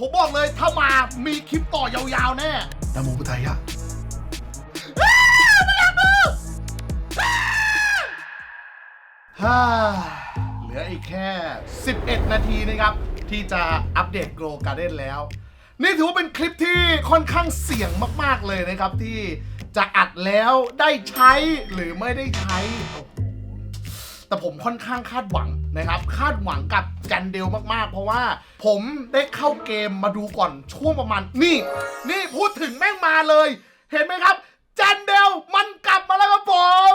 ผมบอกเลยถ้ามามีคลิปต่อยาวๆแน่นะโมพุทธายะฮ่าเหลืออีกแค่ 11 นาทีนะครับ ที่จะอัปเดตโกลการ์เด้นแล้ว นี่ถือว่าเป็นคลิปที่ค่อนข้างเสี่ยงมากๆเลยนะครับ ที่จะอัดแล้วได้ใช้หรือไม่ได้ใช้โอ้โหแต่ผมค่อนข้างคาดหวัง นะครับ คาดหวังกับจันเดลมากๆ เพราะว่าผมได้เข้าเกมมาดูก่อนช่วงประมาณนี่ นี่พูดถึงแม่งมาเลย เห็นไหมครับ จันเดลมันกลับมาแล้วครับผม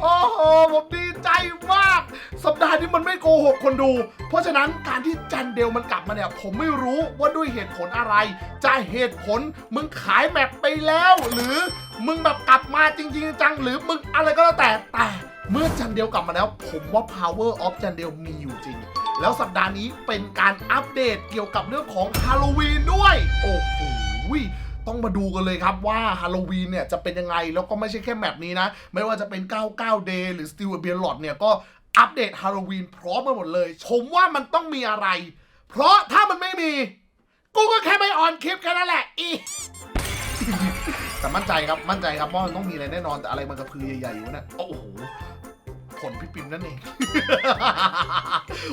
โอ้โหผมดีใจมาก สัปดาห์นี้มันไม่โกหกคนดู เพราะฉะนั้นการที่จันเดลมันกลับมาเนี่ย ผมไม่รู้ว่าด้วยเหตุผลอะไร จะเหตุผลมึงขายแมปไปแล้ว หรือมึงแบบกลับมาจริง ๆ จัง หรือมึงอะไรก็แล้วแต่แต่ เมื่อจันเดลกลับมาแล้ว ผมว่า power of จันเดลมีอยู่จริง แล้วสัปดาห์นี้เป็นการอัปเดตเกี่ยวกับเรื่องของฮาโลวีนด้วย โอ้โหต้องมาดูกันเลยครับว่าฮาโลวีนเนี่ยจะเป็นยังไง แล้วก็ไม่ใช่แค่แมปนี้นะ ไม่ว่าจะเป็น 99 Day หรือ Still a b e l o t เนี่ยก็อัปเดตฮาโลวีนพร้อมมาหมดเลย ผมว่ามันต้องมีอะไร เพราะถ้ามันไม่มี กูก็แค่ไม่ออนคลิปแค่นั้นแหละอีแต่มั่นใจครับ มั่นใจครับว่ามันต้องมีอะไรแน่นอนแต่อะไรมันกระพือใหญ่ๆอยู่นะโอ้โห ผลพี่ปิมนั่นเอง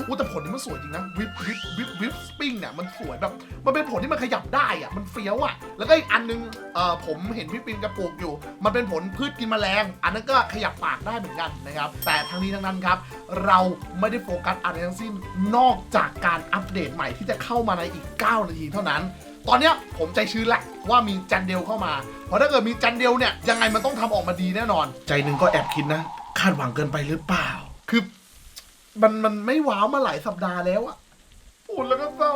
อู้แต่ผลนี่มันสวยจริงนะ วิบวิบวิบวิบสปริงเนี่ยมันสวยแบบ มันเป็นผลที่มันขยับได้อะมันเฟี้ยวอะแล้วก็อีกอันนึงเอ่อผมเห็นพี่ปิมกระปลูกอยู่ มันเป็นผลพืชกินแมลง อันนั้นก็ขยับปากได้เหมือนกันนะครับ แต่ทั้งนี้ทั้งนั้นครับ เราไม่ได้โฟกัสอะไรทั้งสิ้น นอกจากการอัปเดตใหม่ที่จะเข้ามาในอีก 9 นาทีเท่านั้นตอนเนี้ยผมใจชื้นแล้วว่ามีจันเดลเข้ามา เพราะถ้าเกิดมีจันเดลเนี่ยยังไงมันต้องทำออกมาดีแน่นอน ใจหนึ่งก็แอบคิดนะ คาดหวังเกินไปหรือเปล่า คือมันมันไม่ว้าวมาหลายสัปดาห์แล้วอะพูดแล้วก็เศร้า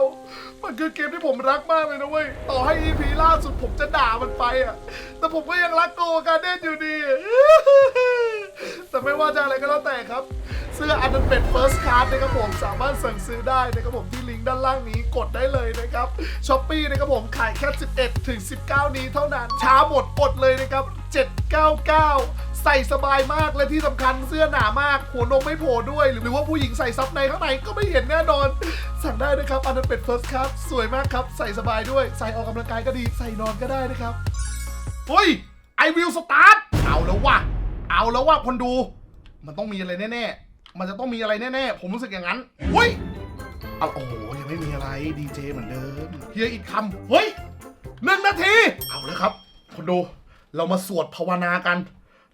มันคือเกมที่ผมรักมากเลยนะเว้ย ต่อให้ EP ล่าสุดผมจะด่ามันไปอะแต่ผมก็ยังรักโกการเด้นอยู่ดี แต่ไม่ว่าจะอะไรก็แล้วแต่ครับเสื้ออันนั้นเป็นเฟิร์สค a r d นะครับผมสามารถสั่งซื้อได้นะครับผมที่ลิงก์ด้านล่างนี้กดได้เลยนะครับช้อปปี้นะครับผมขายแค่ 11 ถึง 19 นี้เท่านั้น ช้าหมดอดเลยนะครับ 799 ใส่สบายมากและที่สำคัญเสื้อหนามาก หัวนมไม่โผล่ด้วย หรือว่าผู้หญิงใส่ซับในข้างในก็ไม่เห็นแน่นอน สั่งได้นะครับอันนั้นเป็นเฟิร์สค a r d สวยมากครับ ใส่สบายด้วย ใส่ออกกำลังกายก็ดีใส่นอนก็ได้นะครับเฮ้ยไอวิวสตาร์ทเอาแล้วว่ะเอาแล้วว่ะคนดู มันต้องมีอะไรแน่ๆมันจะต้องมีอะไรแน่ๆผมรู้สึกอย่างนั้นเฮ้ยเอาโอ้โหยังไม่มีอะไรดีเจเหมือนเดิมเฮียอีกคำเฮ้ยหนึ่งนาที เอาแล้วครับ คนดู เรามาสวดภาวนากัน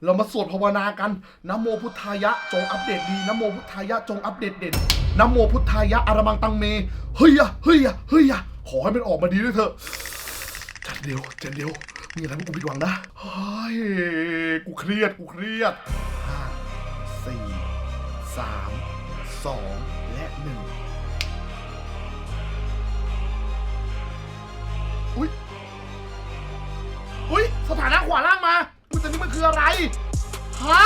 เรามาสวดภาวนากันนโมพุทธายะจงอัปเดตดีนโมพุทธายะจงอัปเดตเด่นนโมพุทธายะอารมังตังเมเฮ้ยอะเฮ้ยอะเฮ้ยอะขอให้มันออกมาดีด้วยเถอะจันเดียวจันเดียวมีอะไรกูผิดหวังนะเฮ้ยกูเครียดกูเครียดห้าสี่สามสองและหนึ่งอุ้ยอุ้ยสถานะขวาล่างมา อุ้ยแต่นี่มันคืออะไร ฮะ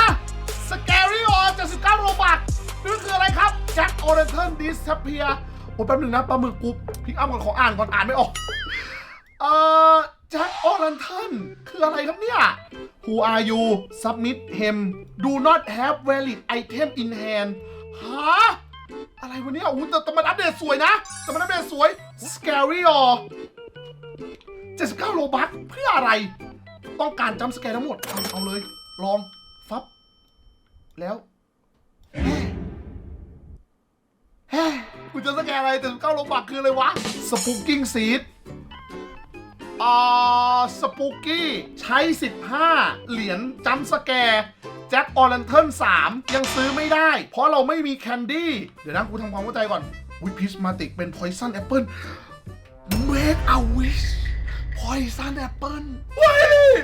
สแกรี่ออ79โรบักนี่มันคืออะไรครับแจ็คออเรนเทิลดิสเพียโอ้แป๊บหนึ่งนะปลาหมึกกูพิกอัพก่อนขออ่านก่อนอ่านไม่ออก เอ่อแจ็คออรันทันคืออะไรครับเนี่ย Who are you submit him do not have valid item in hand ฮะอะไรวะเนี่ยอู้แต่แต่มันอัปเดตสวยนะ แต่มันอัปเดตสวย scary or 79โลบัคเพื่ออะไร ต้องการจำสแกร์ทั้งหมดเอาเอาเลย ลอง ฟับ แล้วแฮ่แฮ่กูจะสแกนอะไรแต่79โลบัคคืออะไรวะ spooking seed อ่าสปูกี้ ใช้ 15 เหรียญจัมสแกร์แจ็คออรันเทิล3ยังซื้อไม่ได้ เพราะเราไม่มีแคนดี้ เดี๋ยวนะกูทำความเข้าใจก่อนวิพิชมาติกเป็นพอยซันแอปเปิลเมดอาวิช พอยซันแอปเปิลเฮ้ย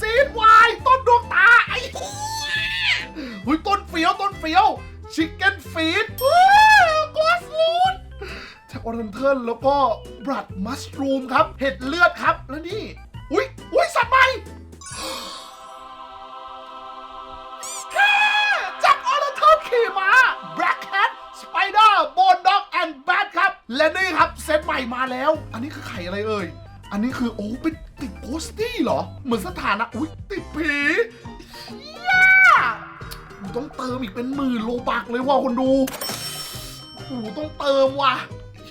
ซีดวายต้นดวงตา ไอ้เฮ้ยต้นเฟียวต้นเฟียว ชิคเก้นฟีดกอสลูดจากออเรนเทิลแล้วก็บรัดมัสรูมครับ เห็ดเลือดครับ แล้วนี่ อุ้ยอุ้ยสัตว์ใหม่จากออเรนเทิลขี่ม้า Black Cat Spider Bone Dog and Bat ครับ และนี่ครับ เซตใหม่มาแล้ว อันนี้คือไข่อะไรเอ่ย อันนี้คือโอ้เป็นติดโกสตี้เหรอ เหมือนสถานะอุ้ยติดผีเฮียกูต้องเติมอีกเป็นหมื่นโลบักเลยว่ะคนดูโอ้ต้องเติมว่ะ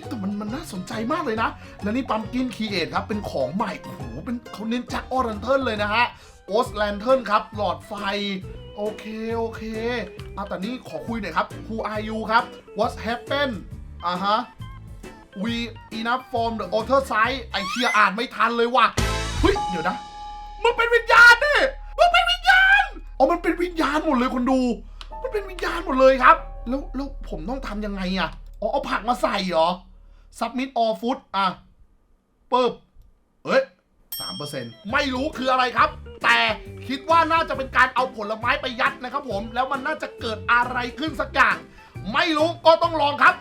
แต่มันมันน่าสนใจมากเลยนะ และนี่ปั๊มกินคีเอทครับ เป็นของใหม่โอ้โหเป็นเขาเน้นจากออรันเทิร์นเลยนะฮะโอสแลนเทิร์นครับ หลอดไฟ โอเค โอเคอะแต่นี่ขอคุยหน่อยครับ Who are you ครับ What's happened อ่าฮะ We enough from the other side ไอเชียอ่านไม่ทันเลยว่ะเฮ้ยเดี๋ยวนะมันเป็นวิญญาณนี่มันเป็นวิญญาณอ๋อมันเป็นวิญญาณหมดเลยคนดู มันเป็นวิญญาณหมดเลยครับ แล้วแล้วผมต้องทำยังไงอะอ๋อเอาผักมาใส่เหรอ submit all food อะปึ๊บเฮ้ยสามเปอร์เซ็นต์ไม่รู้คืออะไรครับ แต่คิดว่าน่าจะเป็นการเอาผลไม้ไปยัดนะครับผม แล้วมันน่าจะเกิดอะไรขึ้นสักอย่าง ไม่รู้ก็ต้องลองครับ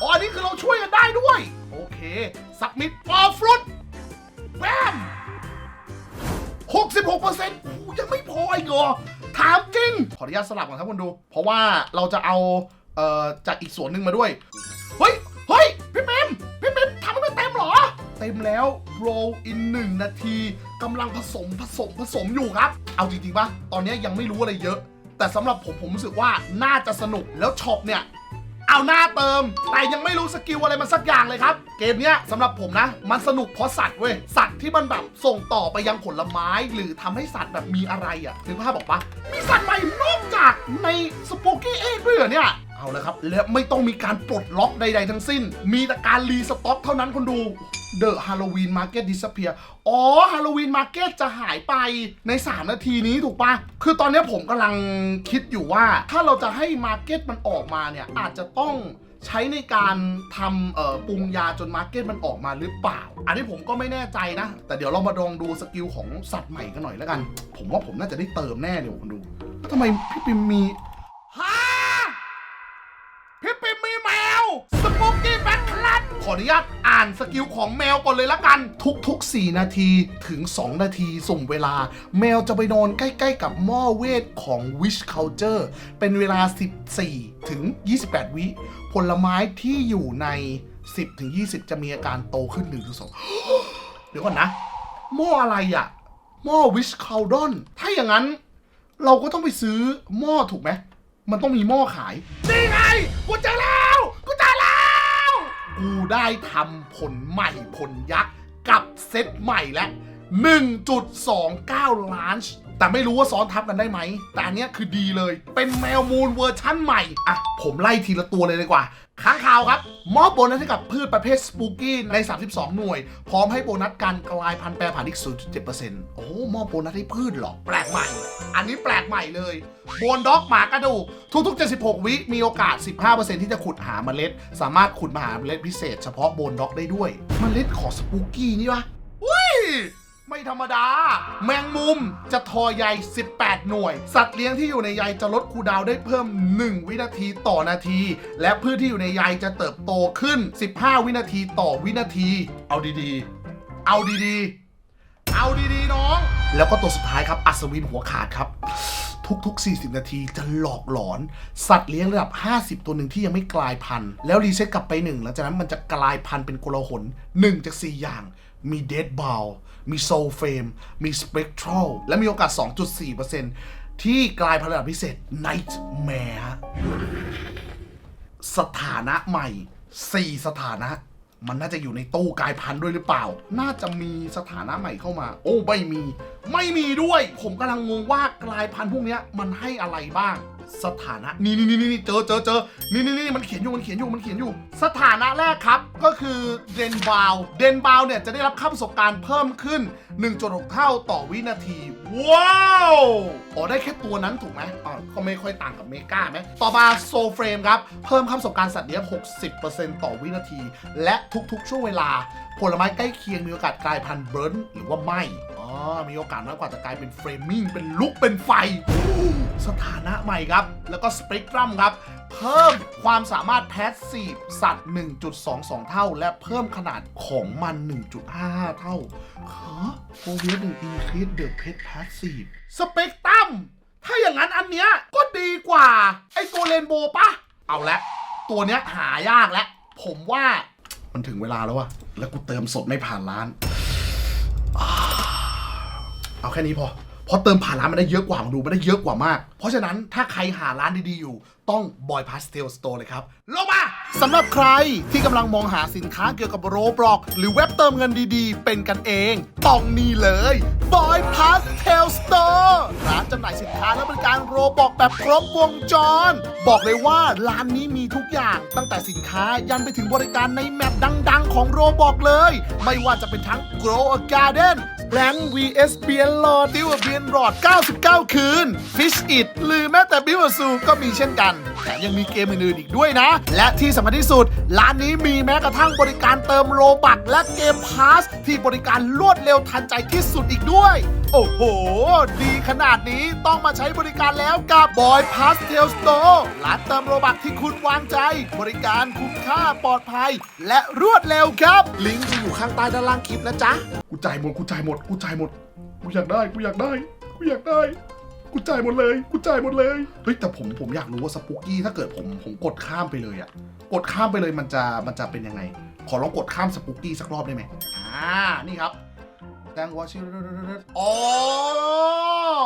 อ๋ออันนี้คือเราช่วยกันได้ด้วย โอเค submit all fruit แบม66%โอ้โหยังไม่พออีกเหรอ ถามจริง ขออนุญาตสลับก่อนครับคุณดู เพราะว่าเราจะเอาเอ่อจากอีกส่วนหนึ่งมาด้วย เฮ้ย เฮ้ย พี่เมมพี่เมมทำให้มันเต็มเหรอ เต็มแล้ว roll in 1นาทีกำลังผสมผสมผสมอยู่ครับ เอาจริงๆปะตอนนี้ยังไม่รู้อะไรเยอะ แต่สำหรับผมผมรู้สึกว่าน่าจะสนุกแล้วช็อปเนี่ยเอาหน้าเติม แต่ยังไม่รู้สกิลอะไรมันสักอย่างเลยครับ เกมเนี้ยสำหรับผมนะ มันสนุกเพราะสัตว์เว้ย สัตว์ที่มันแบบส่งต่อไปยังผลไม้ หรือทำให้สัตว์แบบมีอะไรอะนึกภาพบอกปะมีสัตว์ใหม่นอกจากในสป o ก y ้เอ็ด้วยเหรอเนี่ย เอาเลยครับ และไม่ต้องมีการปลดล็อกใด ๆ ทั้งสิ้น มีแต่การรีสต็อกเท่านั้นคนดู The Halloween Market Disappear อ๋อ Halloween Market จะหายไปใน 3 นาทีนี้ถูกปะคือตอนนี้ผมกำลังคิดอยู่ว่า ถ้าเราจะให้ Market มันออกมาเนี่ย อาจจะต้องใช้ในการทำปรุงยาจน Market มันออกมาหรือเปล่า อันนี้ผมก็ไม่แน่ใจนะ แต่เดี๋ยวเรามาลองดูสกิลของสัตว์ใหม่กันหน่อยแล้วกัน ผมว่าผมน่าจะได้เติมแน่เดี๋ยวคุณดูทำไมพี่ปิมมี ขออนุญาตอ่านสกิลของแมวก่อนเลยละกัน ทุกๆ 4 นาทีถึง 2 นาทีสุ่มเวลา แมวจะไปนอนใกล้ ๆ กับหม้อเวทของ Wish Culture เป็นเวลา 14 ถึง 28 วิ ผลไม้ที่อยู่ใน 10 ถึง 20 จะมีอาการโตขึ้น1ถึง2เดี๋ยวก่อนนะ หม้ออะไรอะหม้อ Wish Cauldron ถ้าอย่างนั้น เราก็ต้องไปซื้อหม้อถูกไหม มันต้องมีหม้อขายนี่ไงวกูเจอแล้ว กูได้ทำผลใหม่ผลยักษ์ กับเซตใหม่แล้ว1.29 ล้าน แต่ไม่รู้ว่าซ้อนทับกันได้ไหม แต่อันเนี้ยคือดีเลย เป็นแมวมูลเวอร์ชั่นใหม่ อะ ผมไล่ทีละตัวเลยดีกว่า ค้างคาวครับ มอบโบนัสให้กับพืชประเภทสปูกี้ใน 32 หน่วย พร้อมให้โบนัสการกลายพันธุ์แปรผันอีก 0.7%โอ้มอบโบนัสให้พืชหรอ แปลกใหม่ อันนี้แปลกใหม่เลยโบนด็อกหมากระดูกทุกๆ 76 วิมีโอกาส 15%ที่จะขุดหาเมล็ด สามารถขุดมาหาเมล็ดพิเศษเฉพาะโบนด็อกได้ด้วย เมล็ดของสปูกี้นี่วะอุ้ย ไม่ธรรมดา แมงมุมจะทอใย 18 หน่วย สัตว์เลี้ยงที่อยู่ในใยจะลดคูดาวได้เพิ่ม 1 วินาทีต่อนาที และพืชที่อยู่ในใยจะเติบโตขึ้น 15 วินาทีต่อวินาที เอาดีๆ เอาดีๆ เอาดีๆ น้อง แล้วก็ตัวสุดท้ายครับ อัศวินหัวขาดครับทุกๆ 40 นาทีจะหลอกหลอน สัตว์เลี้ยงระดับ 50 ตัวหนึ่งที่ยังไม่กลายพันธุ์ แล้วรีเซ็ตกลับไปหนึ่งหลังจากนั้นมันจะกลายพันธุ์เป็นกลหน1จาก 4 อย่าง มีเดดบ l ล มีโซลเฟมมีสเปกทรัลและมีโอกาส 2.4%ที่กลายพันธุ์ระดับพิเศษ Nightmare สถานะใหม่ 4 สถานะ มันน่าจะอยู่ในตู้กลายพันธุ์ด้วยหรือเปล่า น่าจะมีสถานะใหม่เข้ามา โอ้ไม่มี ไม่มีด้วย ผมกำลังงงว่ากลายพันธุ์พวกนี้มันให้อะไรบ้าง สถานะนี่นี่นี่นี่เจอเจอเจอนี่นี่นี่มันเขียนอยู่มันเขียนอยู่มันเขียนอยู่ สถานะแรกครับ ก็คือเดนบาวเดนบาวเนี่ยจะได้รับค่าประสบการณ์เพิ่มขึ้น 1.6 เท่าต่อวินาที ว้าวอ๋อได้แค่ตัวนั้นถูกไหมอ๋อก็ไม่ค่อยต่างกับเมกาไหมต่อมาโซเฟรมครับ เพิ่มค่าประสบการณ์สัตว์เลี้ยง60%ต่อวินาที และทุกๆ ช่วงเวลา ผลไม้ใกล้เคียงมีโอกาสกลายพันธุ์เบิร์นหรือว่าไหมอ๋อมีโอกาสน้อยกว่าจะกลายเป็นเฟรมมิ่งเป็นลุกเป็นไฟ สถานะใหม่ครับ แล้วก็สเปกตรัมครับ เพิ่มความสามารถแพสซีฟสัตว์ 1.22 เท่า และเพิ่มขนาดของมัน 1.55 เท่าฮะโอเวียหนึ่งอินครีสเดอะเพชพสซีฟสเปกตรัมถ้าอย่างนั้นอันเนี้ยก็ดีกว่า ไอ้ตัวเรนโบว์ปะเอาละ ตัวเนี้ยหายากแล้วผมว่า มันถึงเวลาแล้วอะแล้วกูเติมสดไม่ผ่านร้าน เอาแค่นี้พอ เพราะเติมผ่านร้านมันได้เยอะกว่ามาดูมันได้เยอะกว่ามาก เพราะฉะนั้นถ้าใครหาร้านดีๆอยู่ ต้องบอยพาสเทลสโตร์เลยครับ ลงมา สำหรับใครที่กำลังมองหาสินค้าเกี่ยวกับโรบล็อกหรือเว็บเติมเงินดีๆ เป็นกันเองต้องนี่เลย Boy Pastel Store ร้านจำหน่ายสินค้าและบริการโรบล็อกแบบครบวงจร บอกเลยว่าร้านนี้มีทุกอย่าง ตั้งแต่สินค้ายันไปถึงบริการในแมปดังๆ ของโรบอกเลย ไม่ว่าจะเป็นทั้ง Grow a Garden แ a ง vs เบียนหลอดติวเบียนหลอด 99 คืน Fish It หรือแม้แต่บิวซูก็มีเช่นกัน แต่ยังมีเกมอื่นๆอีกด้วยนะ และที่สำคัญที่สุด ร้านนี้มีแม้กระทั่งบริการเติมโลบักและเกมพาสที่บริการรวดเร็วทันใจที่สุดอีกด้วย โอ้โห ดีขนาดนี้ต้องมาใช้บริการแล้วกับ Boy Pastel Store ร้านเติมโลบักที่คุณวางใจ บริการคุ้มค่าปลอดภัย และรวดเร็วครับ ลิงก์จะอยู่ข้างใต้ด้านล่างคลิปนะจ๊ะ กูจ่ายหมด กูจ่ายหมด กูจ่ายหมด กูอยากได้ กูอยากได้ กูอยากได้ กูจ่ายหมดเลยกูจ่ายหมดเลยเฮ้ยแต่ผมผมอยากรู้ว่าสปุกกี้ถ้าเกิดผมผมกดข้ามไปเลยอะกดข้ามไปเลยมันจะมันจะเป็นยังไง ขอลองกดข้ามสปุกกี้สักรอบได้ไหมอ่านี่ครับแตงวอชิอ๋อ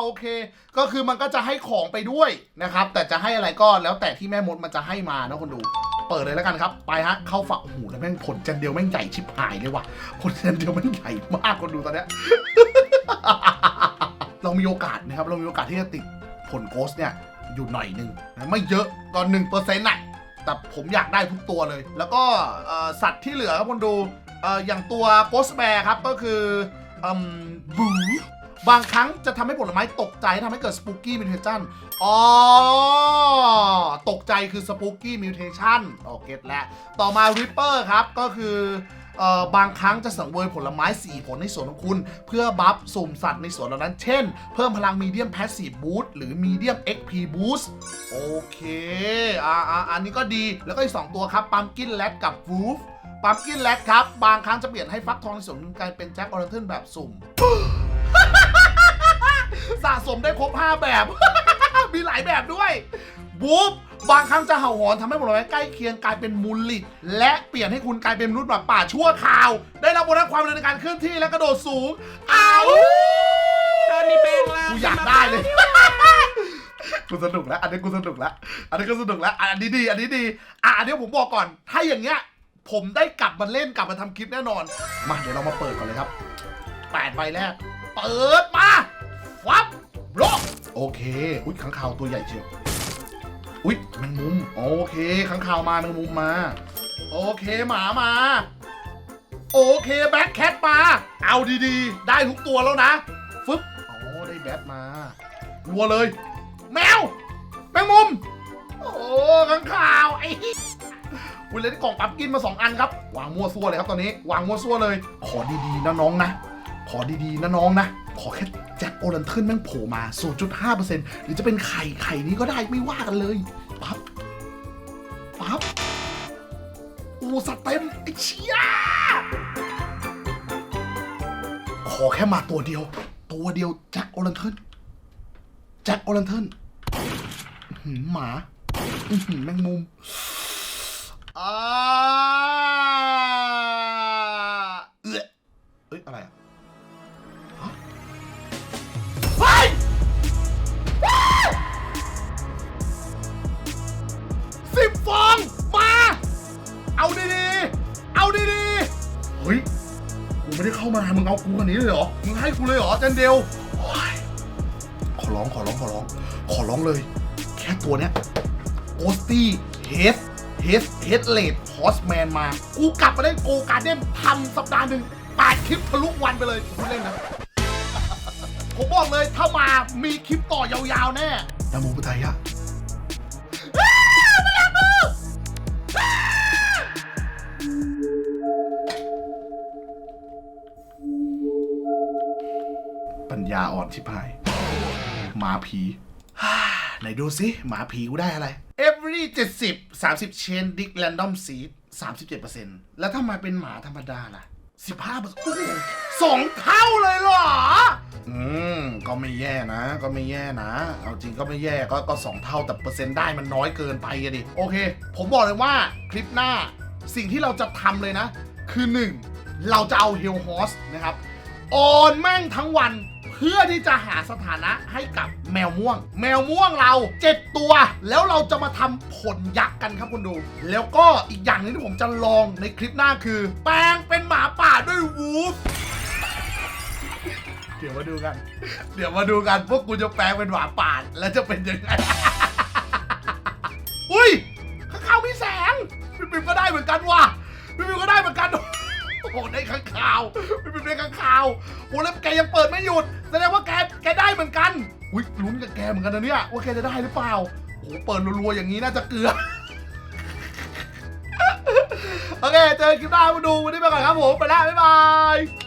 โอเค ก็คือมันก็จะให้ของไปด้วยนะครับ แต่จะให้อะไรก็แล้วแต่ที่แม่มดมันจะให้มานะคนดู เปิดเลยแล้วกันครับ ไปฮะ เข้าฝักโอ้โหแล้วแม่งผลจันเดียวแม่งใหญ่ชิบหายเลยว่ะผลจันเดียวแม่งใหญ่มากคนดูตอนเนี้ย เรามีโอกาสนะครับ เรามีโอกาสที่จะติดผลโกสเนี่ยอยู่หน่อยหนึ่งนะไม่เยอะก็หนึ่งเปอร์เซ็นต์ะแต่ผมอยากได้ทุกตัวเลย แล้วก็สัตว์ที่เหลือครับคนดูออย่างตัวโกสแบร์ครับก็คือบูบางครั้งจะทำให้ผลไม้ตกใจทำให้เกิดสปูกี้มิวเทชันอ๋อ ตกใจคือสปูกี้มิวเทชันโอเคแล้ว ต่อมาริปเปอร์ครับ ก็คือ บางครั้งจะสังเวยผลไม้ 4 ผลในสวนของคุณ เพื่อบัฟสุ่มสัตว์ในสวนเหล่านั้น เช่น เพิ่มพลังมีเดียมแพสซีฟบูสต์หรือมีเดียม XP Boost โอเคอ่าอ่าอันนี้ก็ดีแล้วก็อีก 2 ตัวครับปัมกินแลดกับวูฟปัมกินแลดครับ บางครั้งจะเปลี่ยนให้ฟักทองในสวนกลายเป็นแจ็คออเรนเทนแบบสุ่มสะสมได้ครบ 5 แบบ มีหลายแบบด้วย บูฟบางครั้งจะเห่าหอนทำให้ผลไม้ใกล้เคียงกลายเป็นมูลลิดและเปลี่ยนให้คุณกลายเป็นมนุษย์หมาป่าชั่วคราว ได้รับโบนัสความเร็วในการเคลื่อนที่และกระโดดสูงอ้าวตอนนี้แปลงร่างกูอยากได้เลยกูสนุกแล้ว อันนี้กูสนุกแล้ว อันนี้ก็สนุกแล้ว อันนี้ดี อันนี้ดี อะอันนี้ผมบอกก่อน ถ้าอย่างเงี้ย ผมได้กลับมาเล่นกลับมาทำคลิปแน่นอน มาเดี๋ยวเรามาเปิดก่อนเลยครับแปดใบแรก เปิดมา ฟับบล็อกโอเค อุ้ยข้างคาวตัวใหญ่เชียว อุ้ยแมงมุม โอเคข้างคาวมาแมงมุมมา โอเคหมามา โอเคแบ็คแคทมา เอาดีๆ ได้ทุกตัวแล้วนะฟึบอ๋อได้แบทมารัวเลย แมว แมงมุม โอ้ข้างข่าวไอ้เหี้ยคุณเลยได้กล่องปั๊บกินมาสองอันครับวางมั่วซั่วเลยครับตอนนี้ วางมั่วซั่วเลย ขอดีๆนะน้องนะ ขอดีๆนะน้องนะ ขอแค่ แจ็คโอรันเทิร์นแม่งโผล่มา 0.5%หรือจะเป็นไข่ไข่นี้ก็ได้ไม่ว่ากันเลยปั๊บปั๊บโอ้สัตว์เต็มไอ้เชี่ยขอแค่มาตัวเดียว ตัวเดียวแจ็คโอลันเทิร์นแจ็คโอลันเทิร์นหมาแมงมุม ฮ้ยกูไม่ได้เข้ามามึงเอากูคนนี้เลยเหรอมึงให้กูเลยเหรอเจนเดลโอ้ยขอร้องขอร้องขอร้อง ขอร้องเลย แค่ตัวเนี้ยโอสตี้เฮสเฮสเฮดเลดฮอสแมนมา กูกลับมาเล่นโกการเด้นทำสัปดาห์หนึ่งแปดคลิปทะลุวันไปเลยพูดเล่นนะผมบอกเลยถ้ามามีคลิปต่อยาวๆแน่นะโมพุทธายะ ปัญญาอ่อนชิบหาย หมาผีฮ่าไหนดูสิหมาผีกูได้อะไร every 70 30 chain dick random seed 37%แล้วถ้ามาเป็นหมาธรรมดาล่ะ 15%โอ้โหสองเท่าเลยเหรอ อืม ก็ไม่แย่นะ ก็ไม่แย่นะ เอาจริงก็ไม่แย่ก็ก็สองเท่าแต่เปอร์เซ็นต์ได้มันน้อยเกินไปอะดิ โอเค ผมบอกเลยว่าคลิปหน้า สิ่งที่เราจะทำเลยนะ คือ 1 เราจะเอาเฮลฮอสนะครับ ออนแม่งทั้งวัน เพื่อที่จะหาสถานะให้กับแมวม่วง แมวม่วงเราเจ็ดตัว แล้วเราจะมาทำผลยักษ์กันครับคุณดู แล้วก็อีกอย่างหนึงที่ผมจะลองในคลิปหน้าคือ แปลงเป็นหมาป่าด้วยวูฟ เดี๋ยวมาดูกัน เดี๋ยวมาดูกันพวกกูจะแปลงเป็นหมาป่าแล้วจะเป็นยังไง อุ้ยข้างข่าวมีแสงพี่ปิมก็ได้เหมือนกันว่ะพี่ปิมก็ได้เหมือนกันโอ้โหได้ ข้างข่าวพี่ปิมได้ข้างข่าวโอ้แล้วแกยังเปิดไม่หยุดแสดงว่าแกแกได้เหมือนกันอุ้ยลุ้นกับแกเหมือนกันนะเนี่ยว่าแกจะได้หรือเปล่าโอ้โหเปิดรัวๆอย่างนี้น่าจะเกลือโอเคเจอคลิปหน้ามาดูวันนี้ไปก่อนครับผมไปแล้วบ๊ายบาย